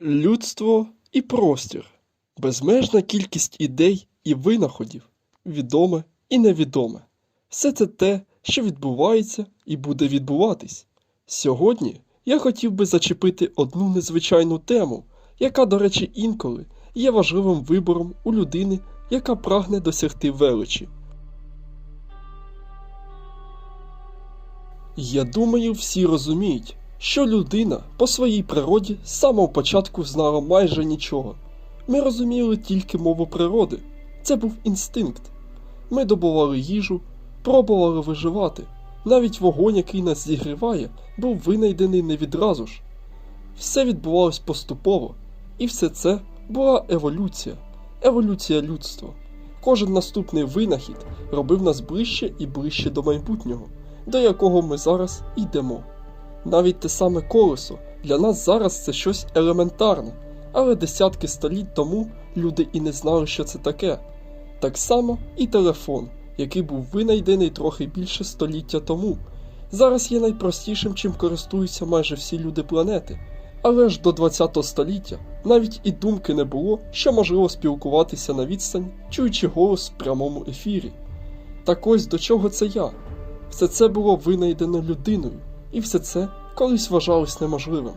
Людство і простір. Безмежна кількість ідей і винаходів, відоме і невідоме. Все це те, що відбувається і буде відбуватись. Сьогодні я хотів би зачепити одну незвичайну тему, яка, до речі, інколи є важливим вибором у людини, яка прагне досягти величі. Я думаю, всі розуміють, що людина по своїй природі з самого початку знала майже нічого. Ми розуміли тільки мову природи. Це був інстинкт. Ми добували їжу, пробували виживати. Навіть вогонь, який нас зігріває, був винайдений не відразу ж. Все відбувалось поступово, і все це була еволюція, еволюція людства. Кожен наступний винахід робив нас ближче і ближче до майбутнього, до якого ми зараз йдемо. Навіть те саме колесо для нас зараз це щось елементарне, але десятки століть тому люди і не знали, що це таке. Так само і телефон, який був винайдений трохи більше століття тому. Зараз є найпростішим, чим користуються майже всі люди планети. Але ж до 20 століття навіть і думки не було, що можливо спілкуватися на відстань, чуючи голос в прямому ефірі. Так ось до чого це я? Все це було винайдено людиною, і все це колись вважалось неможливим.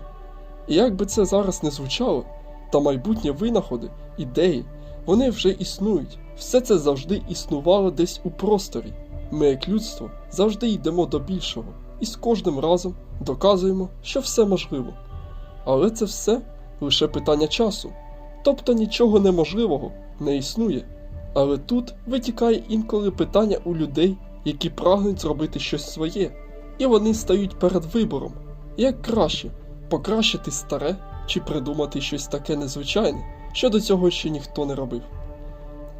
І як би це зараз не звучало, та майбутні винаходи, ідеї, вони вже існують. Все це завжди існувало десь у просторі. Ми, як людство, завжди йдемо до більшого, і з кожним разом доказуємо, що все можливо. Але це все лише питання часу. Тобто нічого неможливого не існує. Але тут витікає інколи питання у людей, які прагнуть зробити щось своє, і вони стають перед вибором, як краще покращити старе чи придумати щось таке незвичайне, що до цього ще ніхто не робив.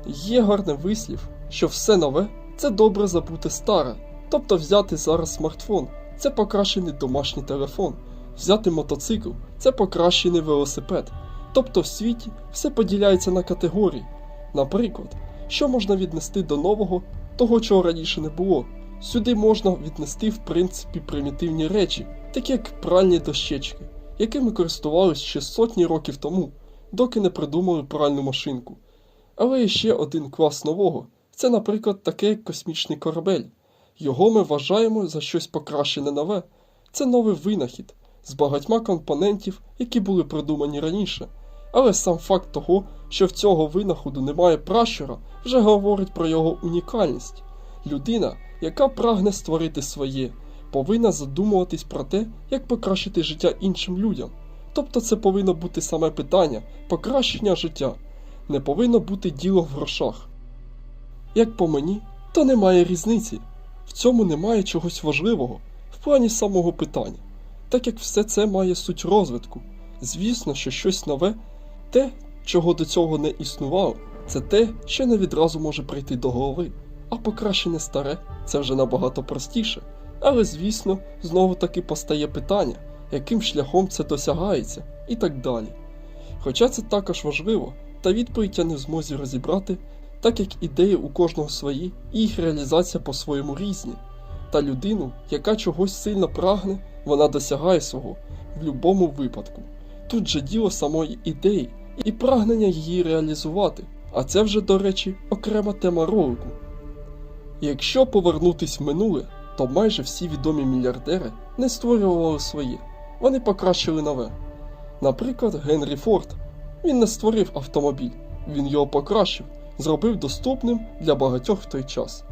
Є гарний вислів, що все нове це добре забути старе, тобто взяти зараз смартфон це покращений домашній телефон, взяти мотоцикл це покращений велосипед. Тобто в світі все поділяється на категорії. Наприклад, що можна віднести до нового, того чого раніше не було. Сюди можна віднести в принципі примітивні речі, такі як пральні дощечки, якими користувалися ще сотні років тому, доки не придумали пральну машинку. Але є ще один клас нового це, наприклад, таке як космічний корабель. Його ми вважаємо за щось покращене нове. Це новий винахід з багатьма компонентів, які були придумані раніше. Але сам факт того, що в цього винаходу немає пращура, вже говорить про його унікальність. Людина, яка прагне створити своє, повинна задумуватись про те, як покращити життя іншим людям. Тобто це повинно бути саме питання покращення життя, не повинно бути діло в грошах. Як по мені, то немає різниці. В цьому немає чогось важливого в плані самого питання, так як все це має суть розвитку. Звісно, що щось нове, те, чого до цього не існувало, це те, що не відразу може прийти до голови, а покращене старе це вже набагато простіше. Але, звісно, знову таки постає питання, яким шляхом це досягається, і так далі. Хоча це також важливо, та відповідь я не в змозі розібрати, так як ідеї у кожного свої і їх реалізація по-своєму різні. Та людину, яка чогось сильно прагне, вона досягає свого в будь-якому випадку. Тут же діло самої ідеї і прагнення її реалізувати, а це вже, до речі, окрема тема ролику. Якщо повернутись в минуле, то майже всі відомі мільярдери не створювали своє, вони покращили нове. Наприклад, Генрі Форд. Він не створив автомобіль, він його покращив, зробив доступним для багатьох в той час.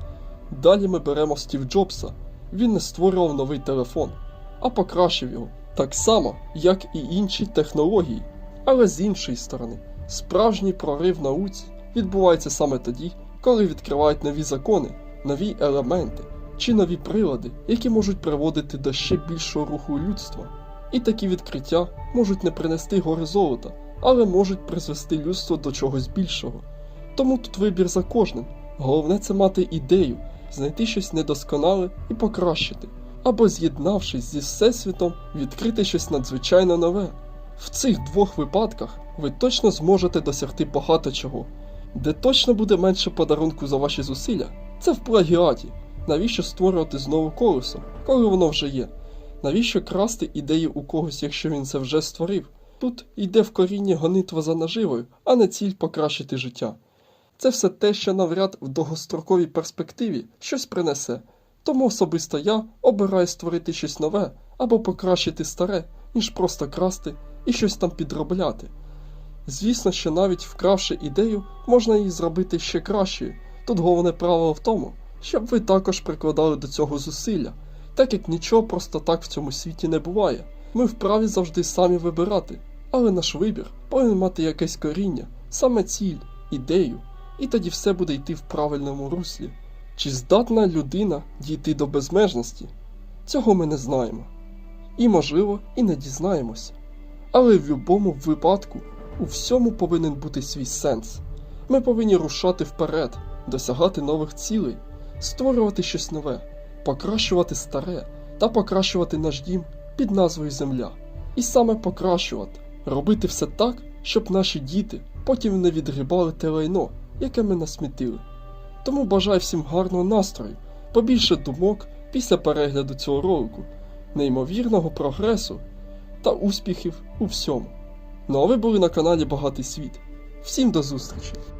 Далі ми беремо Стів Джобса. Він не створював новий телефон, а покращив його, так само, як і інші технології. Але з іншої сторони, справжній прорив науці відбувається саме тоді, коли відкривають нові закони, нові елементи чи нові прилади, які можуть приводити до ще більшого руху людства. І такі відкриття можуть не принести гори золота, але можуть призвести людство до чогось більшого. Тому тут вибір за кожним. Головне це мати ідею, знайти щось недосконале і покращити, або з'єднавшись зі Всесвітом, відкрити щось надзвичайно нове. В цих двох випадках ви точно зможете досягти багато чого. Де точно буде менше подарунку за ваші зусилля, це в плагіаті. Навіщо створювати знову колесо, коли воно вже є? Навіщо красти ідеї у когось, якщо він це вже створив? Тут йде в корінні гонитва за наживою, а не ціль покращити життя. Це все те, що навряд в довгостроковій перспективі щось принесе. Тому особисто я обираю створити щось нове або покращити старе, ніж просто красти і щось там підробляти. Звісно, що навіть вкравши ідею, можна її зробити ще кращою. Тут головне правило в тому, щоб ви також прикладали до цього зусилля, так як нічого просто так в цьому світі не буває. Ми вправі завжди самі вибирати, але наш вибір повинен мати якесь коріння, саме ціль, ідею, і тоді все буде йти в правильному руслі. Чи здатна людина дійти до безмежності? Цього ми не знаємо. І, можливо, і не дізнаємося. Але в будь-якому випадку у всьому повинен бути свій сенс. Ми повинні рушати вперед, досягати нових цілей, створювати щось нове, покращувати старе та покращувати наш дім під назвою Земля. І саме покращувати, робити все так, щоб наші діти потім не відгрібали те лайно, яке ми насмітили. Тому бажаю всім гарного настрою, побільше думок після перегляду цього ролику, неймовірного прогресу та успіхів у всьому. Ну а ви були на каналі Багатий Світ. Всім до зустрічі!